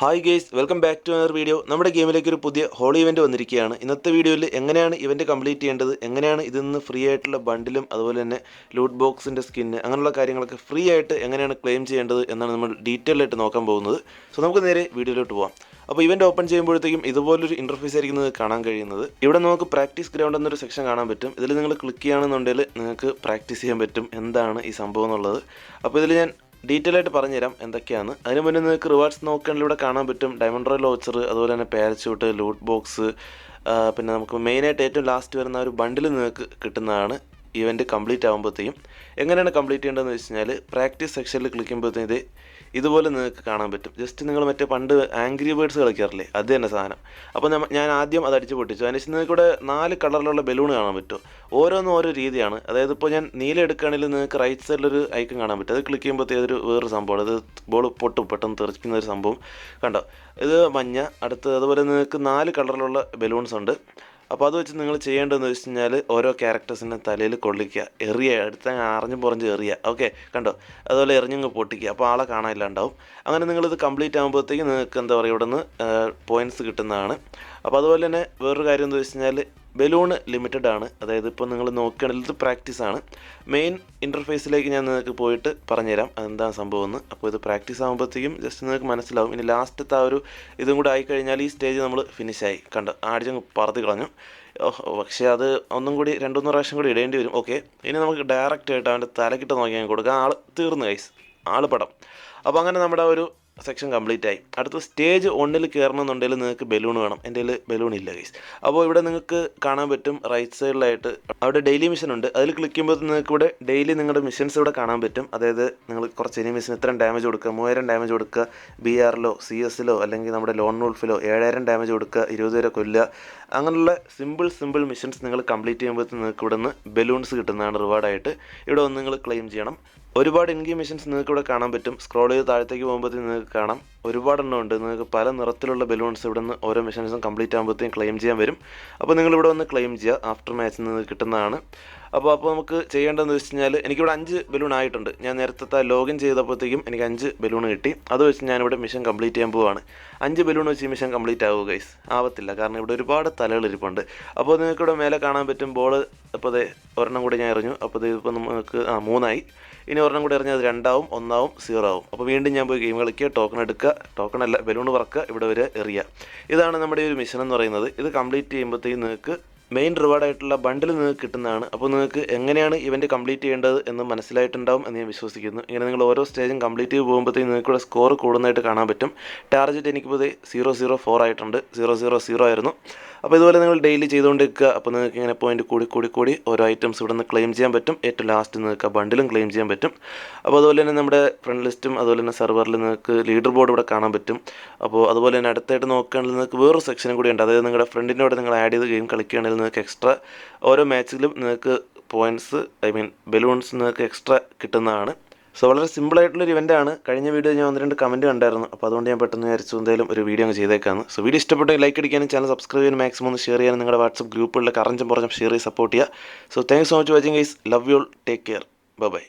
Hi guys welcome back to our video നമ്മുടെ ഗെയിമിലേക്ക് ഒരു പുതിയ ഹോളി ഇവന്റ് വന്നിരിക്കുകയാണ്. ഇന്നത്തെ വീഡിയോയിൽ എങ്ങനെയാണ് ഇവന്റ് കംപ്ലീറ്റ് ചെയ്യേണ്ടത്? എങ്ങനെയാണ് ഇതിൽ നിന്ന് ഫ്രീ ആയിട്ടുള്ള ബണ്ടിലും അതുപോലെ തന്നെ ലൂട്ട് ബോക്സിന്റെ സ്കിന്ന് അങ്ങനെയുള്ള കാര്യങ്ങളൊക്കെ ഫ്രീ ആയിട്ട് എങ്ങനെയാണ് ക്ലെയിം ചെയ്യേണ്ടത് എന്നാണ് നമ്മൾ ഡീറ്റെയിൽ ആയിട്ട് നോക്കാൻ പോകുന്നത്. സോ നമുക്ക് നേരെ വീഡിയോയിലോട്ട് പോകാം അപ്പോൾ ഇവന്റ് ഓപ്പൺ ചെയ്യുമ്പോഴത്തേക്കും ഇതുപോലൊരു ഇന്റർഫേസ് ആയിരിക്കുന്നത് കാണാൻ കഴിയുന്നത്. ഇവിടെ നമുക്ക് പ്രാക്ടീസ് ഗ്രൗണ്ട് എന്നൊരു സെക്ഷൻ കാണാൻ പറ്റും. ഇതിൽ നിങ്ങൾ ക്ലിക്ക് ചെയ്യുകയാണെന്നുണ്ടെങ്കിൽ നിങ്ങൾക്ക് പ്രാക്ടീസ് ചെയ്യാൻ പറ്റും. എന്താണ് ഈ സംഭവം എന്നുള്ളത്. അപ്പോൾ ഇതിൽ ഞാൻ ഡീറ്റെയിൽ ആയിട്ട് പറഞ്ഞുതരാം എന്തൊക്കെയാണ്. അതിന് മുന്നേ നിങ്ങൾക്ക് റിവാർഡ്സ് നോക്കുകയാണെങ്കിൽ ഇവിടെ കാണാൻ പറ്റും. ഡയമണ്ട് റോയൽ ലോച്ചർ അതുപോലെ തന്നെ പാരച്യൂട്ട് ലൂട്ട് ബോക്സ് പിന്നെ നമുക്ക് മെയിനായിട്ട് ഏറ്റവും ലാസ്റ്റ് വരുന്ന ഒരു ബണ്ടിൽ നിങ്ങൾക്ക് കിട്ടുന്നതാണ്. ഇവന്റ് കംപ്ലീറ്റ് ആകുമ്പോഴത്തേക്കും എങ്ങനെയാണ് കംപ്ലീറ്റ് ചെയ്യേണ്ടതെന്ന് വെച്ച് കഴിഞ്ഞാൽ പ്രാക്ടീസ് സെക്ഷനിൽ ക്ലിക്ക് ചെയ്യുമ്പോഴത്തേക്കും ഇത് ഇതുപോലെ നിങ്ങൾക്ക് കാണാൻ പറ്റും. ജസ്റ്റ് നിങ്ങൾ മറ്റേ പണ്ട് ആംഗ്രി ബേർഡ്സ് കളിക്കാറില്ലേ? അത് തന്നെ സാധനം. അപ്പോൾ ഞാൻ ആദ്യം അത് അടിച്ച് പൊട്ടിച്ചു. അതിനുശേഷം നിങ്ങൾക്ക് ഇവിടെ നാല് കളറിലുള്ള ബലൂൺ കാണാൻ പറ്റും. ഓരോന്നും ഓരോ രീതിയാണ്. അതായത് ഇപ്പോൾ ഞാൻ നീല എടുക്കുകയാണെങ്കിൽ നിങ്ങൾക്ക് റൈറ്റ് സൈഡിലൊരു ഐക്കൺ കാണാൻ പറ്റും. അത് ക്ലിക്ക് ചെയ്യുമ്പോഴത്തേക്ക് അതൊരു വേറൊരു സംഭവമാണ്. അത് ബോൾ പൊട്ടും. പെട്ടെന്ന് തെറിക്കുന്ന ഒരു സംഭവം. കണ്ടോ? ഇത് മഞ്ഞ. അടുത്ത് അതുപോലെ നിങ്ങൾക്ക് നാല് കളറിലുള്ള ബലൂൺസ് ഉണ്ട്. അപ്പോൾ അത് വെച്ച് നിങ്ങൾ ചെയ്യേണ്ടതെന്ന് വെച്ച് കഴിഞ്ഞാൽ ഓരോ ക്യാരക്ടേഴ്സിനെ തലയിൽ കൊള്ളിക്കുക. എറിയ അടുത്ത അറിഞ്ഞും പുറഞ്ഞ് എറിയുക. ഓക്കെ കണ്ടോ? അതുപോലെ എറിഞ്ഞങ്ങ് പൊട്ടിക്കുക. അപ്പോൾ ആളെ കാണാനില്ലാണ്ടാവും അങ്ങനെ നിങ്ങളിത് കംപ്ലീറ്റ് ആകുമ്പോഴത്തേക്ക് നിങ്ങൾക്ക് എന്താ പറയുക ഇവിടെ നിന്ന് പോയിന്റ്സ് കിട്ടുന്നതാണ്. അപ്പോൾ അതുപോലെ തന്നെ വേറൊരു കാര്യം എന്താ വെച്ച് കഴിഞ്ഞാൽ ബലൂൺ ലിമിറ്റഡ് ആണ്. അതായത് ഇപ്പോൾ നിങ്ങൾ നോക്കുകയാണെങ്കിൽ ഇത് പ്രാക്ടീസ് ആണ്. മെയിൻ ഇന്റർഫേസിലേക്ക് ഞാൻ നിങ്ങൾക്ക് പോയിട്ട് പറഞ്ഞുതരാം അതെന്താ സംഭവം എന്ന്. അപ്പോൾ ഇത് പ്രാക്ടീസ് ആകുമ്പോഴത്തേക്കും ജസ്റ്റ് നിങ്ങൾക്ക് മനസ്സിലാവും. ഇനി ലാസ്റ്റത്തെ ആ ഒരു ഇതും കൂടെ ആയിക്കഴിഞ്ഞാൽ ഈ സ്റ്റേജ് നമ്മൾ ഫിനിഷായി കണ്ടോ? ആടിച്ചങ്ങ് പറത്തി കളഞ്ഞു. പക്ഷേ അത് ഒന്നും കൂടി രണ്ടുമൂന്ന് പ്രാവശ്യം കൂടി ഇടേണ്ടി വരും. ഓക്കെ ഇനി നമുക്ക് ഡയറക്റ്റ് ആയിട്ട് അവന്റെ തലക്കിട്ട് നോക്കിയാൽ കൊടുക്കാം. ആൾ തീർന്നു കൈസ് ആൾ പടം. അപ്പോൾ അങ്ങനെ നമ്മുടെ ഒരു സെക്ഷൻ കംപ്ലീറ്റ് ആയി. അടുത്ത സ്റ്റേജ് ഒന്നിൽ കയറണമെന്നുണ്ടെങ്കിൽ നിങ്ങൾക്ക് ബലൂൺ വേണം. എന്റെ കയ്യിൽ ബലൂൺ ഇല്ല ഗൈസ് അപ്പോൾ ഇവിടെ നിങ്ങൾക്ക് കാണാൻ പറ്റും റൈറ്റ് സൈഡിലായിട്ട് അവിടെ ഡെയിലി മിഷൻ ഉണ്ട്. അതിൽ ക്ലിക്ക് ചെയ്യുമ്പോൾ നിങ്ങൾക്ക് ഇവിടെ ഡെയിലി നിങ്ങളുടെ മിഷൻസ് ഇവിടെ കാണാൻ പറ്റും. അതായത് നിങ്ങൾ കുറച്ച് എനിമീസിന് ഇത്രയും ഡാമേജ് കൊടുക്കുക മൂവായിരം ഡാമേജ് കൊടുക്കുക ബി ആറിലോ സി എസിലോ അല്ലെങ്കിൽ നമ്മുടെ ലോൺ വോൾഫിലോ ഏഴായിരം ഡാമേജ് കൊടുക്കുക ഇരുപത് വരെ കൊല്ലുക. അങ്ങനെയുള്ള സിമ്പിൾ സിമ്പിൾ മിഷൻസ് നിങ്ങൾ കംപ്ലീറ്റ് ചെയ്യുമ്പോഴത്തേക്ക് നിങ്ങൾക്ക് ഇവിടെ നിന്ന് ബലൂൺസ് കിട്ടുന്നതാണ് റിവാർഡായിട്ട് ഇവിടെ ഒന്ന് നിങ്ങൾ ക്ലെയിം ചെയ്യണം. ഒരുപാട് ഇൻഗി മെഷീൻസ് നിങ്ങൾക്ക് ഇവിടെ കാണാൻ പറ്റും. സ്ക്രോൾ ചെയ്ത് താഴത്തേക്ക് പോകുമ്പോഴത്തേക്ക് നിങ്ങൾക്ക് കാണാം. ഒരുപാട് എണ്ണം ഉണ്ട്. നിങ്ങൾക്ക് പല നിറത്തിലുള്ള ബലൂൺസ് ഇവിടെ നിന്ന് ഓരോ മെഷീൻസും കംപ്ലീറ്റ് ആകുമ്പോഴത്തേക്കും ക്ലെയിം ചെയ്യാൻ വരും. അപ്പോൾ നിങ്ങൾ ഇവിടെ വന്ന് ക്ലെയിം ചെയ്യുക. ആഫ്റ്റർ മാച്ചിൽ നിന്ന് കിട്ടുന്നതാണ്. അപ്പോൾ അപ്പോൾ നമുക്ക് ചെയ്യേണ്ടതെന്ന് വെച്ച് കഴിഞ്ഞാൽ എനിക്കിവിടെ അഞ്ച് ബലൂൺ ആയിട്ടുണ്ട്. ഞാൻ നേരത്തെ ലോഗിൻ ചെയ്തപ്പോഴത്തേക്കും എനിക്ക് അഞ്ച് ബലൂൺ കിട്ടി. അത് വെച്ച് ഞാനിവിടെ മിഷൻ കംപ്ലീറ്റ് ചെയ്യാൻ പോവുകയാണ് അഞ്ച് ബലൂൺ വെച്ച് മിഷൻ കംപ്ലീറ്റ് ആവുക ഗൈസ് ആവത്തില്ല. കാരണം ഇവിടെ ഒരുപാട് തലകൾ ഇരിപ്പുണ്ട്. അപ്പോൾ നിങ്ങൾക്ക് ഇവിടെ മേലെ കാണാൻ പറ്റും ബോൾ അപ്പോൾ അതെ ഒരെണ്ണം കൂടി ഞാൻ എറിഞ്ഞു. അപ്പോൾ ഇത് ഇപ്പോൾ നമുക്ക് ആ മൂന്നായി. ഇനി ഒരെണ്ണം കൂടി എറിഞ്ഞാൽ അത് രണ്ടാവും ഒന്നാവും സീറോ ആവും അപ്പോൾ വീണ്ടും ഞാൻ പോയി ഗെയിം കളിക്കുക ടോക്കൺ എടുക്കുക ടോക്കൺ അല്ല ബലൂൺ പറക്കുക ഇവിടെ വരെ എറിയുക. ഇതാണ് നമ്മുടെ ഒരു മിഷൻ എന്ന് പറയുന്നത്. ഇത് കംപ്ലീറ്റ് ചെയ്യുമ്പോഴത്തേക്കും നിങ്ങൾക്ക് മെയിൻ റിവാർഡായിട്ടുള്ള ബണ്ടിൽ നിങ്ങൾക്ക് കിട്ടുന്നതാണ്. അപ്പോൾ നിങ്ങൾക്ക് എങ്ങനെയാണ് ഇവന്റ് കംപ്ലീറ്റ് ചെയ്യേണ്ടത് എന്ന് മനസ്സിലായിട്ടുണ്ടാവും എന്ന് ഞാൻ വിശ്വസിക്കുന്നു. ഇങ്ങനെ നിങ്ങൾ ഓരോ സ്റ്റേജും കംപ്ലീറ്റ് ചെയ്ത് പോകുമ്പോഴത്തേക്കും നിങ്ങൾക്കിവിടെ സ്കോർ കൂടുന്നതായിട്ട് കാണാൻ പറ്റും. ടാർജറ്റ് എനിക്കിപ്പോൾ സീറോ സീറോ ഫോർ ആയിട്ടുണ്ട്. സീറോ സീറോ സീറോ ആയിരുന്നു. അപ്പോൾ ഇതുപോലെ നിങ്ങൾ ഡെയിലി ചെയ്തുകൊണ്ടിരിക്കുക. അപ്പോൾ നിങ്ങൾക്ക് ഇങ്ങനെ പോയിന്റ് കൂടി കൂടി കൂടി ഓരോ ഐറ്റംസ് ഇവിടെ നിന്ന് ക്ലെയിം ചെയ്യാൻ പറ്റും. ഏറ്റവും ലാസ്റ്റ് നിങ്ങൾക്ക് ബണ്ടിലും ക്ലെയിം ചെയ്യാൻ പറ്റും. അപ്പോൾ അതുപോലെ തന്നെ നമ്മുടെ ഫ്രണ്ട് ലിസ്റ്റും അതുപോലെ തന്നെ സെർവറിൽ നിങ്ങൾക്ക് ലീഡർ ബോർഡ് ഇവിടെ കാണാൻ പറ്റും. അപ്പോൾ അതുപോലെ തന്നെ അടുത്തായിട്ട് നോക്കുകയാണെങ്കിൽ നിങ്ങൾക്ക് വേറൊരു സെക്ഷനും കൂടി ഉണ്ട്. അതായത് നിങ്ങളുടെ ഫ്രണ്ടിന്റെ കൂടെ നിങ്ങൾ ആഡ് ചെയ്ത് ഗെയിം കളിക്കുകയാണെങ്കിൽ നിങ്ങൾക്ക് എക്സ്ട്രാ ഓരോ മാച്ചിലും നിങ്ങൾക്ക് പോയിന്റ്സ് ഐ മീൻ ബലൂൺസ് നിങ്ങൾക്ക് എക്സ്ട്രാ കിട്ടുന്നതാണ്. സോ വളരെ സിമ്പിളായിട്ടുള്ളൊരു ഇവന്റാണ് കഴിഞ്ഞ വീഡിയോ ഞാൻ ഒന്ന് രണ്ട് കമന്റ് കണ്ടായിരുന്നു. അപ്പോൾ അതുകൊണ്ട് ഞാൻ പെട്ടെന്ന് വിചാരിച്ചു എന്തായാലും ഒരു വീഡിയോ അങ്ങ് ചെയ്തേക്കാണ് സോ വീഡിയോ ഇഷ്ടപ്പെട്ടെങ്കിൽ ലൈക്ക് അടിക്കാനും ചാനൽ സബ്സ്ക്രൈബ് ചെയ്യാനും മാക്സിമം ഒന്ന് ഷെയർ ചെയ്യാനും നിങ്ങളുടെ വാട്സപ്പ് ഗ്രൂപ്പുകളിലെ കറഞ്ചും പുറഞ്ഞും ഷെയർ ചെയ്ത് സപ്പോർട്ട് ചെയ്യുക. So thanks so much watching guys love you take care bye bye